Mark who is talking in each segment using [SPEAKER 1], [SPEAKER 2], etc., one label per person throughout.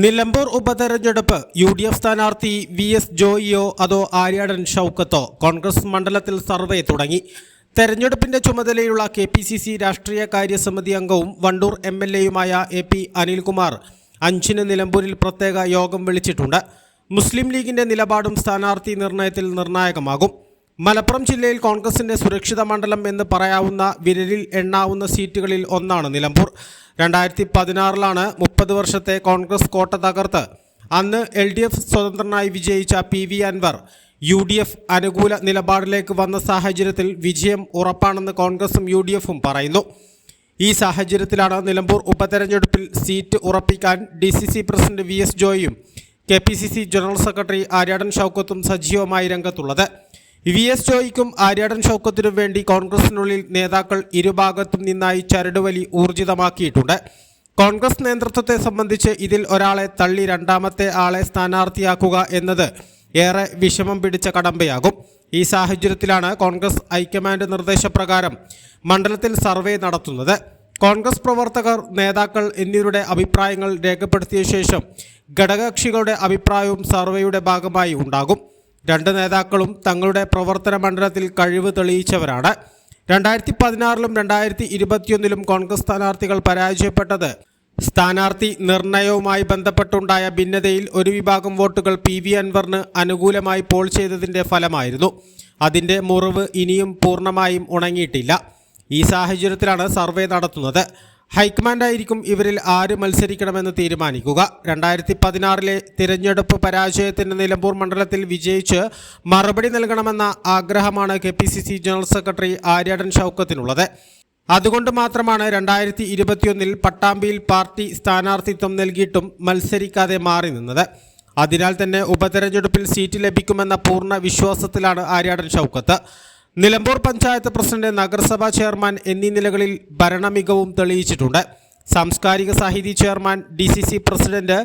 [SPEAKER 1] നിലമ്പൂർ ഉപതെരഞ്ഞെടുപ്പ് U D F സ്ഥാനാർത്ഥി V S ജോയിയോ അതോ ആര്യാടൻ ഷൗക്കത്തോ? കോൺഗ്രസ് മണ്ഡലത്തിൽ സർവേ തുടങ്ങി. തെരഞ്ഞെടുപ്പിന്റെ ചുമതലയുള്ള കെ പി സി സി രാഷ്ട്രീയ കാര്യസമിതി അംഗവും വണ്ടൂർ എം എൽ എയുമായ എ പി അനിൽകുമാർ അഞ്ചിന് നിലമ്പൂരിൽ പ്രത്യേക യോഗം വിളിച്ചിട്ടുണ്ട്. മുസ്ലിം ലീഗിന്റെ നിലപാടും സ്ഥാനാർത്ഥി നിർണയത്തിൽ നിർണായകമാകും. മലപ്പുറം ജില്ലയിൽ കോൺഗ്രസിന്റെ സുരക്ഷിത മണ്ഡലം എന്ന് പറയാവുന്ന വിരലിൽ എണ്ണാവുന്ന സീറ്റുകളിൽ ഒന്നാണ് നിലമ്പൂർ. രണ്ടായിരത്തി പതിനാറിലാണ് മുപ്പത് വർഷത്തെ കോൺഗ്രസ് കോട്ട തകർത്ത്. അന്ന് എൽ ഡി എഫ് സ്വതന്ത്രനായി വിജയിച്ച P V Anvar U D F അനുകൂല നിലപാടിലേക്ക് വന്ന സാഹചര്യത്തിൽ വിജയം ഉറപ്പാണെന്ന് കോൺഗ്രസും യു ഡി എഫും പറയുന്നു. ഈ സാഹചര്യത്തിലാണ് നിലമ്പൂർ ഉപതെരഞ്ഞെടുപ്പിൽ സീറ്റ് ഉറപ്പിക്കാൻ D C C president V S ജോയിയും K P C C general secretary Aryadan ഷൗക്കത്തും സജീവമായി രംഗത്തുള്ളത്. വി എസ് ജോയിക്കും ആര്യാടൻ ഷൗക്കത്തിനും വേണ്ടി കോൺഗ്രസിനുള്ളിൽ നേതാക്കൾ ഇരുഭാഗത്തും നിന്നായി ചരടുവലി ഊർജിതമാക്കിയിട്ടുണ്ട്. കോൺഗ്രസ് നേതൃത്വത്തെ സംബന്ധിച്ച് ഇതിൽ ഒരാളെ തള്ളി രണ്ടാമത്തെ ആളെ സ്ഥാനാർത്ഥിയാക്കുക എന്നത് ഏറെ വിഷമം പിടിച്ച കടമ്പയാകും. ഈ സാഹചര്യത്തിലാണ് കോൺഗ്രസ് ഹൈക്കമാൻഡ് നിർദ്ദേശപ്രകാരം മണ്ഡലത്തിൽ സർവേ നടത്തുന്നത്. കോൺഗ്രസ് പ്രവർത്തകർ നേതാക്കൾ എന്നിവരുടെ അഭിപ്രായങ്ങൾ രേഖപ്പെടുത്തിയ ശേഷം ഘടകകക്ഷികളുടെ അഭിപ്രായവും സർവേയുടെ ഭാഗമായി ഉണ്ടാകും. രണ്ട് നേതാക്കളും തങ്ങളുടെ പ്രവർത്തന മണ്ഡലത്തിൽ കഴിവ് തെളിയിച്ചവരാണ്. രണ്ടായിരത്തി പതിനാറിലും രണ്ടായിരത്തി ഇരുപത്തിയൊന്നിലും കോൺഗ്രസ് സ്ഥാനാർത്ഥികൾ പരാജയപ്പെട്ടത്. സ്ഥാനാർത്ഥി നിർണയവുമായി ബന്ധപ്പെട്ടുണ്ടായ ഭിന്നതയിൽ ഒരു വിഭാഗം വോട്ടുകൾ പി വി അൻവറിന് അനുകൂലമായി പോൾ ചെയ്തതിന്റെ ഫലമായിരുന്നു. അതിന്റെ മുറിവ് ഇനിയും പൂർണമായും ഉണങ്ങിയിട്ടില്ല. ഈ സാഹചര്യത്തിലാണ് സർവേ നടത്തുന്നത്. ഹൈക്കമാൻഡായിരിക്കും ഇവരിൽ ആര് മത്സരിക്കണമെന്ന് തീരുമാനിക്കുക. രണ്ടായിരത്തി പതിനാറിലെ തിരഞ്ഞെടുപ്പ് പരാജയത്തിന് നിലമ്പൂർ മണ്ഡലത്തിൽ വിജയിച്ച് മറുപടി നൽകണമെന്ന ആഗ്രഹമാണ് K P C C general secretary Aryadan ഷൗക്കത്തിനുള്ളത്. അതുകൊണ്ട് മാത്രമാണ് രണ്ടായിരത്തി ഇരുപത്തിയൊന്നിൽ പട്ടാമ്പിയിൽ പാർട്ടി സ്ഥാനാർത്ഥിത്വം നൽകിയിട്ടും മത്സരിക്കാതെ മാറി നിന്നത്. അതിനാൽ തന്നെ ഉപതെരഞ്ഞെടുപ്പിൽ സീറ്റ് ലഭിക്കുമെന്ന പൂർണ വിശ്വാസത്തിലാണ് ആര്യാടൻ ഷൗക്കത്ത്. നിലമ്പൂർ പഞ്ചായത്ത് പ്രസിഡന്റ് നഗരസഭാ ചെയർമാൻ എന്നീ നിലകളിൽ ഭരണമികവും തെളിയിച്ചിട്ടുണ്ട്. Samskarika Sahithi chairman D C C president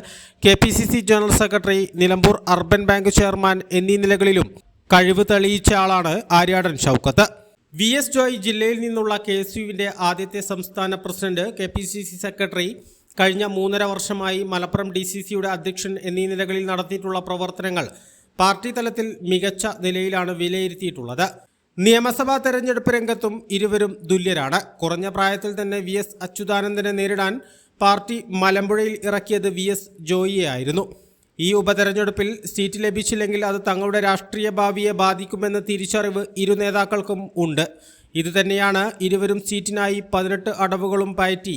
[SPEAKER 1] K P C C general secretary Nilambur urban bank chairman എന്നീ നിലകളിലും കഴിവ് തെളിയിച്ച ആളാണ് ആര്യാടൻ ഷൗക്കത്ത്. വി എസ് ജോയ് ജില്ലയിൽ നിന്നുള്ള കെ എസ് യുവിന്റെ ആദ്യത്തെ സംസ്ഥാന president K P C C secretary കഴിഞ്ഞ മൂന്നര വർഷമായി മലപ്പുറം ഡി സി സിയുടെ അധ്യക്ഷൻ എന്നീ നിലകളിൽ നടത്തിയിട്ടുള്ള പ്രവർത്തനങ്ങൾ പാർട്ടി തലത്തിൽ മികച്ച നിലയിലാണ് വിലയിരുത്തിയിട്ടുള്ളത്. നിയമസഭാ തെരഞ്ഞെടുപ്പ് രംഗത്തും ഇരുവരും തുല്യരാണ്. കുറഞ്ഞ പ്രായത്തിൽ തന്നെ വി എസ് അച്യുതാനന്ദനെ നേരിടാൻ പാർട്ടി മലമ്പുഴയിൽ ഇറക്കിയത് വി എസ് ജോയിയായിരുന്നു ഈ ഉപതെരഞ്ഞെടുപ്പിൽ സീറ്റ് ലഭിച്ചില്ലെങ്കിൽ അത് തങ്ങളുടെ രാഷ്ട്രീയ ഭാവിയെ ബാധിക്കുമെന്ന തിരിച്ചറിവ് ഇരു നേതാക്കൾക്കും ഉണ്ട്. ഇതുതന്നെയാണ് ഇരുവരും സീറ്റിനായി പതിനെട്ട് അടവുകളും പയറ്റി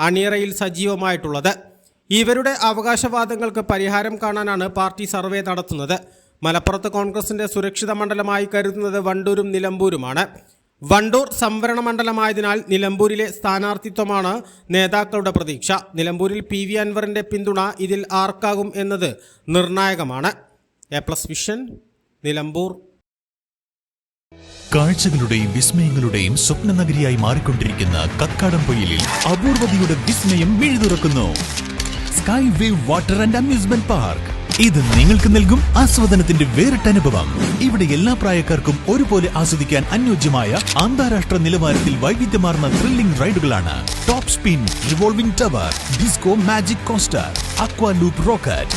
[SPEAKER 1] അണിയറയിൽ സജീവമായിട്ടുള്ളത്. ഇവരുടെ അവകാശവാദങ്ങൾക്ക് പരിഹാരം കാണാനാണ് പാർട്ടി സർവേ നടത്തുന്നത്. മലപ്പുറത്ത് കോൺഗ്രസിന്റെ സുരക്ഷിത മണ്ഡലമായി കരുതുന്നത് വണ്ടൂരും നിലമ്പൂരുമാണ്. വണ്ടൂർ സംവരണ മണ്ഡലമായതിനാൽ നിലമ്പൂരിലെ സ്ഥാനാർത്ഥിത്വമാണ് നേതാക്കളുടെ പ്രതീക്ഷ. നിലമ്പൂരിൽ പി വി അൻവറിന്റെ പിന്തുണ ഇതിൽ ആർക്കാകും എന്നത് നിർണായകമാണ്. A plus vision Nilambur.
[SPEAKER 2] കാഴ്ചകളുടെയും വിസ്മയങ്ങളുടെയും സ്വപ്ന നഗരിയായി മാറിക്കൊണ്ടിരിക്കുന്ന കക്കാടംപൊയിലിൽ അപൂർവതയുടെ വിസ്മയം മിഴുതുറക്കുന്നു. Sky wave water and amusement park. ഇത് നിങ്ങൾക്ക് നൽകും ആസ്വാദനത്തിന്റെ വേറിട്ട അനുഭവം. ഇവിടെ എല്ലാ പ്രായക്കാർക്കും ഒരുപോലെ ആസ്വദിക്കാൻ അനുയോജ്യമായ അന്താരാഷ്ട്ര നിലവാരത്തിൽ വൈവിധ്യമാർന്ന thrilling റൈഡുകളാണ് top spin revolving tower disco magic coaster aqua loop rocket